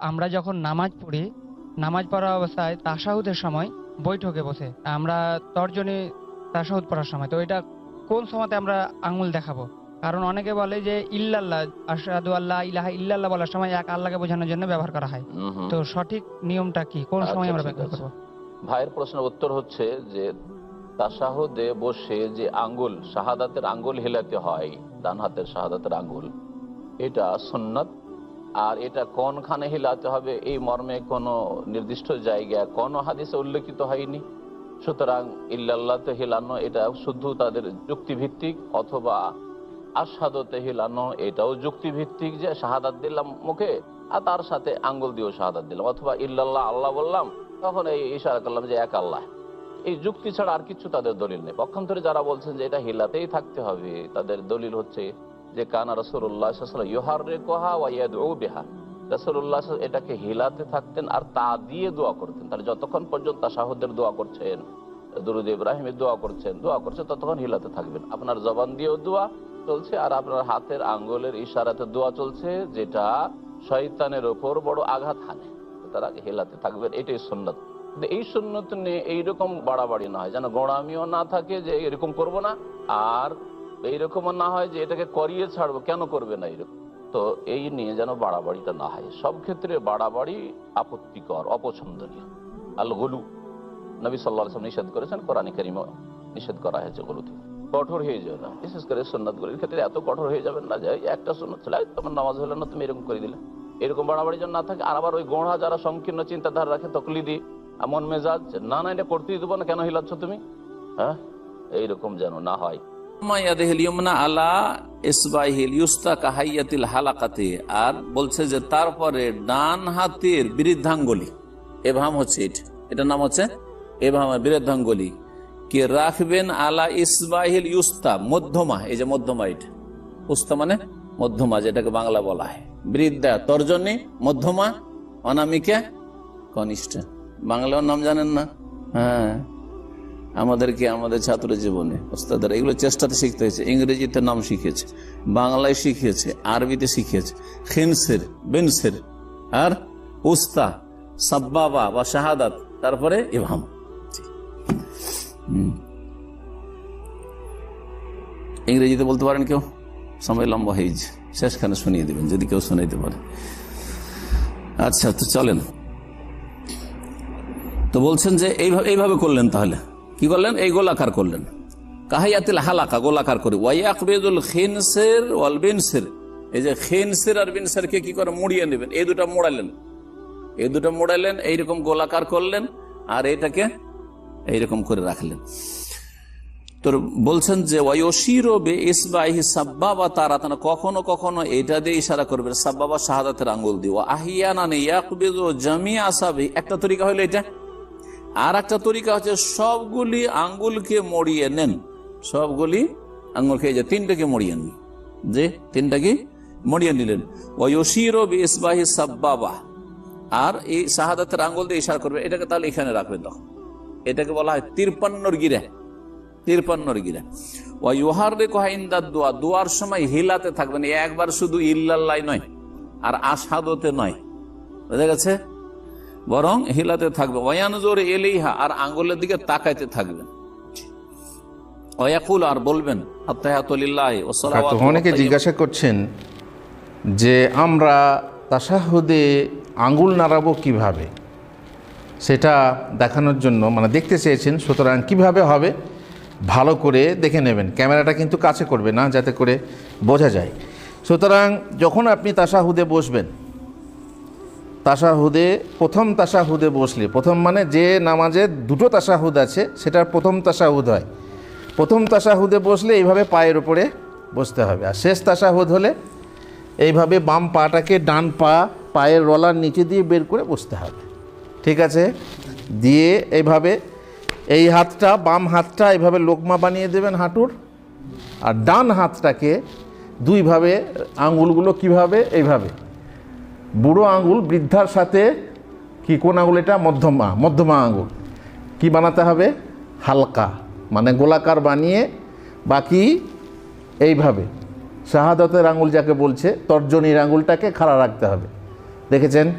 আমরা যখন নামাজ পড়ি নামাজ পড়া অবস্থায় তাসাহুদের সময় বৈঠকে বসে। আমরা তর্জনী তাসাহুদ পড়ার সময়। তো এটা কোন সময়তে আমরা আঙুল দেখাবো? কারণ অনেকে বলে যে ইল্লাল্লাহ আশহাদু আল্লাহ ইলাহা ইল্লাল্লাহ বলার সময় এক আল্লাহকে বোঝানোর জন্য ব্যবহার করা হয়। তো সঠিক নিয়মটা কি? কোন সময় আচ্ছা, আমরা ব্যবহার। করব? ভাইয়ের প্রশ্নের উত্তর হচ্ছে যে তাসাহুদে বসে যে আঙ্গুল শাহাদাতের আঙ্গুল হেলাতে হয় ডান হাতের শাহাদাতের আঙ্গুল এটা সুন্নত আর এটা কোনখানে হিলাতে হবে এই মর্মে কোনো নির্দিষ্ট জায়গা কোন হাদিসে উল্লেখিত হয়নি। সুতরাং ইল্লাল্লাহতে হিলানো এটা শুধু তাদের যুক্তিভিত্তিক অথবা আসাদতে হিলানো এটাও যুক্তিভিত্তিক যে শাহাদাত দিলাম মুখে আর তার সাথে আঙ্গুল দিয়েও শাহাদাত দিলাম। অথবা ইল্লাল্লাহ, আল্লাহ বললাম, তখন এই ইশারা করলাম যে এক আল্লাহ। এই যুক্তি ছাড়া আর কিছু তাদের দলিল নেই। পক্ষান্তরে যারা বলছেন যে এটা হিলাতেই থাকতে হবে, তাদের দলিল হচ্ছে যে কানা রসুল্লাহ ইহার রসুল্লাহ এটাকে হিলাতে থাকতেন আর তা দিয়ে দোয়া করতেন। তাহলে যতক্ষণ পর্যন্ত শাহদের দোয়া করছেন, দুরুদ ইব্রাহিমের দোয়া করছেন দোয়া করছেন, ততক্ষণ হিলাতে থাকবেন। আপনার জবান দিয়েও দোয়া চলছে আর আপনার হাতের আঙ্গুলের ইশারাতে দোয়া চলছে, যেটা শয়তানের ওপর বড় আঘাত হানে। তারা হেলাতে থাকবেন, এটাই সুন্নত। এই সুন্নত নিয়ে এইরকম বাড়াবাড়ি না হয়। যেন গোড়ামিও না থাকে যে এরকম করব না, আর এইরকমও না হয় যে এটাকে করিয়ে ছাড়বো, কেন করবে না এরকম? তো এই নিয়ে যেন বাড়াবাড়িটা না হয়। সব ক্ষেত্রে বাড়াবাড়ি আপত্তিকর, অপছন্দনীয়। আল গলু। নবী সাল্লাহ নিষেধ করেছেন, কোরআন করিম নিষেধ করা হয়েছে গলুতে। কঠোর হয়ে যাবে না। বিশেষ করে সুন্নতগুলির ক্ষেত্রে এত কঠোর হয়ে যাবেন না যে একটা সুন্নত ছিল তোমার নামাজ হলো না, তুমি এরকম করে দিলে। এরকম বাড়াবাড়ি যেন না থাকে, আর আবার ওই গোড়া যারা সংকীর্ণ চিন্তাধারা রাখে, তকলিদি, এমন মেজাজ না না, এটা করতেই দেবো না, কেন হিলাচ্ছ তুমি? হ্যাঁ? এইরকম যেন না হয়। আর বলছে যে, তারপরে ডান হাতের বৃদ্ধাঙ্গলি এভাম হচ্ছে এটা। এটার নাম হচ্ছে এভাম বৃদ্ধাঙ্গলি কে রাখবেন আলা ইসবাহিল ইউস্তা, মধ্যমা। এই যে মধ্যমা এটা। উস্তা মানে মধ্যমা, যেটাকে বাংলা বলা হয়। বৃদ্ধা তর্জনী, মধ্যমা, অনামিকা, কনিষ্ঠ। বাংলার নাম জানেন না? হ্যাঁ। আমাদেরকে আমাদের ছাত্র জীবনে। ওস্তাদের, এগুলো চেষ্টাতে শিখতে হয়েছে। ইংরেজিতে নাম শিখেছে বাংলায় শিখিয়েছে, আরবিতে শিখিয়েছে। খিনসের, বেনসের, আর উস্তা, সাব্বাবা বা শাহাদাত, তারপরে ইভাম ইংরেজিতে বলতে পারেন কেউ? সময় লম্বা হয়েছে শেষখানে শুনিয়ে দেবেন, যদি কেউ শুনাইতে পারে। আচ্ছা তো চলেন। তো বলছেন যে, এইভাবে এইভাবে করলেন তাহলে? কি করলেন? এই গোলাকার করলেন। কাহাইয়াতিল হালাকা, গোলাকার করে। ওয়াইয়াকবেদুল খিনসের ওয়াল বিনসের। এই যে খিনসের আর বিনসেরকে কি করে? মুড়িয়ে নেবেন। এই দুটা মোড়ালেন। এই দুটো মোড়ালেন, এইরকম গোলাকার করলেন আর এটাকে এইরকম করে রাখলেন। তোর বলছেন যে ওয়সিরো বে ইসবাহি সাব্বাবা তারা কখনো কখনো এটা দিয়ে ইশারা করবে সাব্বাবা শাহাদাতের আঙ্গুল দিয়ে। আহিয়ানা ইয়াকবিদু একটা তরিকা হলো এটা। আর একটা তরিকা হচ্ছে সবগুলি আঙ্গুলকে মরিয়ে নেন। সবগুলি আঙ্গুলকে এই যে তিনটাকে মরিয়ে নেন। যে তিনটাকে মরিয়ে নিলেন। আর এই শাহাদাতের আঙ্গুল দিয়ে ইশার করবে। এটাকে তাহলে এখানে রাখবেন তখন। এটাকে বলা হয় তিরপান্নর গিরা। তিরপান্নর গিরা। ও ইউহার রে কোহাইন্দার দোয়া। দোয়ার সময় হিলাতে থাকবেন। একবার শুধু ইল্লাল্লাহ নয়, আর আসাদতে নয়। বুঝা গেছে? বরং হিলাতে থাকবে। ওয়ানজোর এলিহা আর আঙ্গুলের দিকে তাকাইতে থাকবেন ওয়াকুল আর বলবেন তো অনেকে জিজ্ঞাসা করছেন যে আমরা তাসাহুদে আঙ্গুল নাড়াবো কীভাবে? সেটা দেখানোর জন্য মানে দেখতে চেয়েছেন সুতরাং কীভাবে হবে ভালো করে দেখে নেবেন। ক্যামেরাটা কিন্তু কাছে করবে না যাতে করে বোঝা যায়। সুতরাং যখন আপনি তাসাহুদে বসবেন তাসাহুদে প্রথম তাসাহুদে বসলে, প্রথম মানে যে নামাজে দুটো তাসাহুদ আছে, সেটার প্রথম তাসাহুদ হয়। প্রথম তাসাহুদে বসলে এইভাবে পায়ের উপরে বসতে হবে। আর শেষ তাসাহুদ হলে এইভাবে বাম পাটাকে ডান পা, পায়ের রলার নিচে দিয়ে বের করে বসতে হবে। ঠিক আছে? দিয়ে এইভাবে এই হাতটা, বাম হাতটা এইভাবে লোকমা বানিয়ে দেবেন হাঁটুর। আর ডান হাতটাকে দুইভাবে আঙ্গুলগুলো কীভাবে? এইভাবে। বুড়ো আঙুল বৃদ্ধার সাথে, কি কোন আঙুল এটা? মধ্যমা মধ্যমা আঙুল। কি বানাতে হবে? হালকা মানে গোলাকার বানিয়ে, বাকি এইভাবে। শাহাদতের আঙুল যাকে বলছে, তর্জনীর আঙুলটাকে খাড়া রাখতে হবে। দেখেছেন?